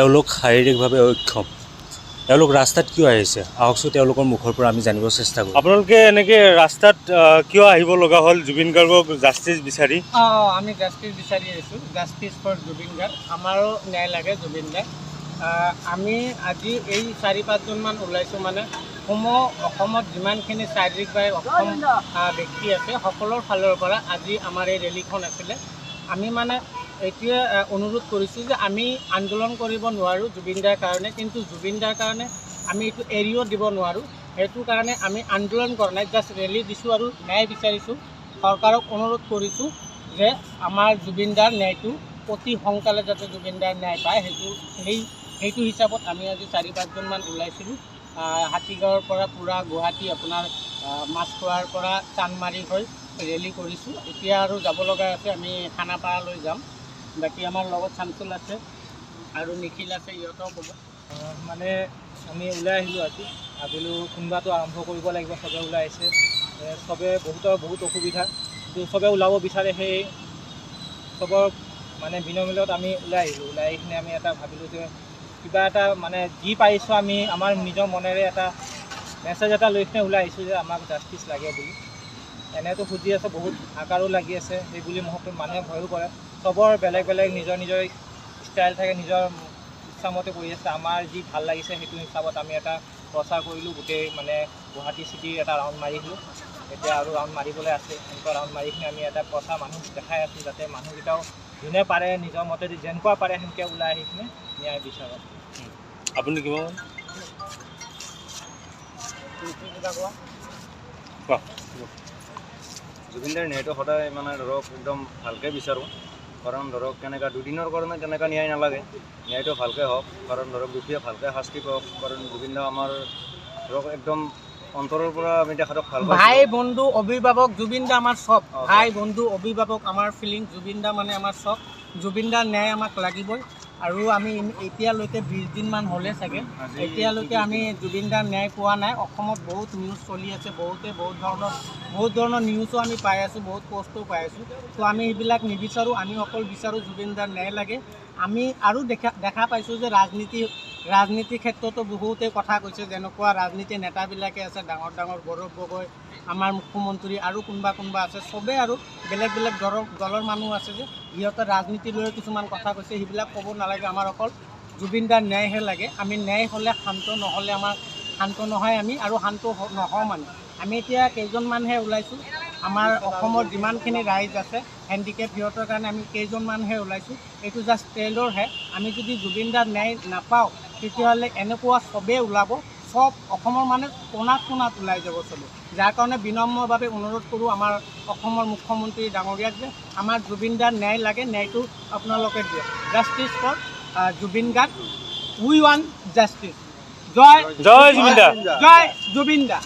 এওঁলোক শাৰীৰিকভাৱে অক্ষম। এওঁলোক ৰাস্তাত কিয় আহিছে? আহকচোন তেওঁলোকৰ মুখৰ পৰা আমি জানিব চেষ্টা কৰোঁ। আপোনালোকে এনেকৈ ৰাস্তাত কিয় আহিব লগা হ'ল? জুবিন গাৰ্গক জাষ্টিচ বিচাৰি। অঁ আমি জাষ্টিচ বিচাৰি আহিছোঁ জাষ্টিচ ফৰ জুবিন গাৰ্গ। আমাৰো ন্যায় লাগে জুবিন গাৰ্গ। আমি আজি এই চাৰি পাঁচজনমান ওলাইছোঁ মানে। সম অসমত যিমানখিনি শাৰীৰিকভাৱে অক্ষম আহ, ব্যক্তি আছে সকলোৰ ফালৰ পৰা আজি আমাৰ এই ৰেলীখন আছিলে। আমি মানে এইটোৱে অনুৰোধ কৰিছোঁ যে আমি আন্দোলন কৰিব নোৱাৰোঁ জুবিন দাৰ কাৰণে কিন্তু জুবিন দাৰ কাৰণে আমি এইটো এৰিও দিব নোৱাৰোঁ। সেইটো কাৰণে আমি আন্দোলন কৰা নাই জাষ্ট ৰেলী দিছোঁ আৰু ন্যায় বিচাৰিছোঁ। চৰকাৰক অনুৰোধ কৰিছোঁ যে আমাৰ জুবিন দাৰ ন্যায়টো অতি সোনকালে যাতে জুবিন দাৰ ন্যায় পায় সেইটো সেই সেইটো হিচাপত আমি আজি চাৰি পাঁচজনমান ওলাইছিলোঁ। হাতীগাঁৱৰ পৰা পূৰা গুৱাহাটী আপোনাৰ মাছখোৱাৰ পৰা চান্দমাৰি হৈ ৰেলী কৰিছোঁ। এতিয়া আৰু যাব লগা আছে আমি খানাপাৰালৈ যাম। বাকী আমাৰ লগত চাঞ্চুল আছে আৰু নিখিল আছে ইহঁতেও ক'ব। মানে আমি ওলাই আহিলোঁ আজি। ভাবিলোঁ কোনোবাটো আৰম্ভ কৰিব লাগিব চবে ওলাই আহিছে। চবে বহুতৰ বহুত অসুবিধা। কিন্তু চবে ওলাব বিচাৰে সেই চবৰ মানে বিনমিলত আমি ওলাই আহিলোঁ। ওলাই আহি কিনে আমি এটা ভাবিলোঁ যে কিবা এটা মানে যি পাৰিছোঁ আমি আমাৰ নিজৰ মনেৰে এটা মেছেজ এটা লৈ কিনে ওলাই আহিছোঁ যে আমাক জাষ্টিচ লাগে বুলি। এনেতো খুজি আছে বহুত আকাৰো লাগি আছে সেই বুলি মোক মানুহে ভয়ো কৰে। চবৰ বেলেগ বেলেগ নিজৰ নিজৰ ষ্টাইল থাকে নিজৰ ইচ্ছামতে কৰি আছে। আমাৰ যি ভালো লাগিছে সেইটো হিচাপত আমি এটা প্ৰচাৰ কৰিলোঁ গোটেই মানে গুৱাহাটী চিটিৰ এটা ৰাউণ্ড মাৰিলোঁ এতিয়া আৰু ৰাউণ্ড মাৰিবলৈ আছে। এনেকুৱা ৰাউণ্ড মাৰি কিনে আমি এটা প্ৰচাৰ মানুহ দেখাই আছোঁ যাতে মানুহকেইটাও যোনে পাৰে নিজৰ মতে যেনেকুৱা পাৰে সেনেকৈ ওলাই আহি কিনে ন্যায় বিচাৰক আপুনি কিমান জুবিনদাৰ ন্যায়টো সদায় মানে ধৰক একদম ভালকৈ বিচাৰোঁ। কাৰণ ধৰক কেনেকুৱা দুদিনৰ কাৰণে তেনেকুৱা ন্যায় নালাগে। ন্যায়টো ভালকৈ হওক কাৰণ ধৰক দুখীয়া ভালকৈ শাস্তি পাওক কাৰণ দা আমাৰ ধৰক একদম অন্তৰৰ পৰা আমি তেখেতক ভাল ভাই বন্ধু অভিভাৱক জুবিন দা আমাৰ চব। ভাই বন্ধু অভিভাৱক আমাৰ ফিলিং জুবিন দা মানে আমাৰ চব। জুবিন দাৰ ন্যায় আমাক লাগিবই। আৰু আমি এতিয়ালৈকে বিছ দিনমান হ'লে চাগে। এতিয়ালৈকে আমি জুবিন দাৰ ন্যায় পোৱা নাই। অসমত বহুত নিউজ চলি আছে বহুতে বহুত ধৰণৰ বহুত ধৰণৰ নিউজো আমি পাই আছোঁ বহুত পষ্টো পাই আছোঁ। তো আমি সেইবিলাক নিবিচাৰোঁ আমি অকল বিচাৰোঁ জুবিন দাৰ ন্যায় লাগে। আমি আৰু দেখা দেখা পাইছোঁ যে ৰাজনীতি ৰাজনীতিৰ ক্ষেত্ৰতো বহুতে কথা কৈছে যেনেকুৱা ৰাজনীতিৰ নেতাবিলাকে আছে ডাঙৰ ডাঙৰ গৌৰৱ গগৈ আমাৰ মুখ্যমন্ত্ৰী আৰু কোনোবা কোনোবা আছে চবেই আৰু বেলেগ বেলেগ দলৰ দলৰ মানুহ আছে যে সিহঁতে ৰাজনীতি লৈ কিছুমান কথা কৈছে সেইবিলাক ক'ব নালাগে আমাৰ অকল জুবিন দাৰ ন্যায়হে লাগে। আমি ন্যায় হ'লে শান্ত নহ'লে আমাৰ শান্ত নহয় আমি আৰু শান্ত নহওঁ মানে আমি। এতিয়া কেইজনমানহে ওলাইছোঁ। আমাৰ অসমৰ যিমানখিনি ৰাইজ আছে হেণ্ডিকেপ সিহঁতৰ কাৰণে আমি কেইজনমানহে ওলাইছোঁ। এইটো জাষ্ট ট্ৰেইলৰহে আমি যদি জুবিন দাৰ ন্যায় নাপাওঁ তেতিয়াহ'লে এনেকুৱা চবেই ওলাব চব অসমৰ মানে কোণাত কোণাত ওলাই যাব চবে। যাৰ কাৰণে বিনম্ৰভাৱে অনুৰোধ কৰোঁ আমাৰ অসমৰ মুখ্যমন্ত্ৰী ডাঙৰীয়াক যে আমাৰ জুবিন দাৰ ন্যায় লাগে ন্যায়টো আপোনালোকে দিয়ক। Justice for Zubeen Garg we one justice জয় জয় জুবিন দা। জয় জুবিন দা।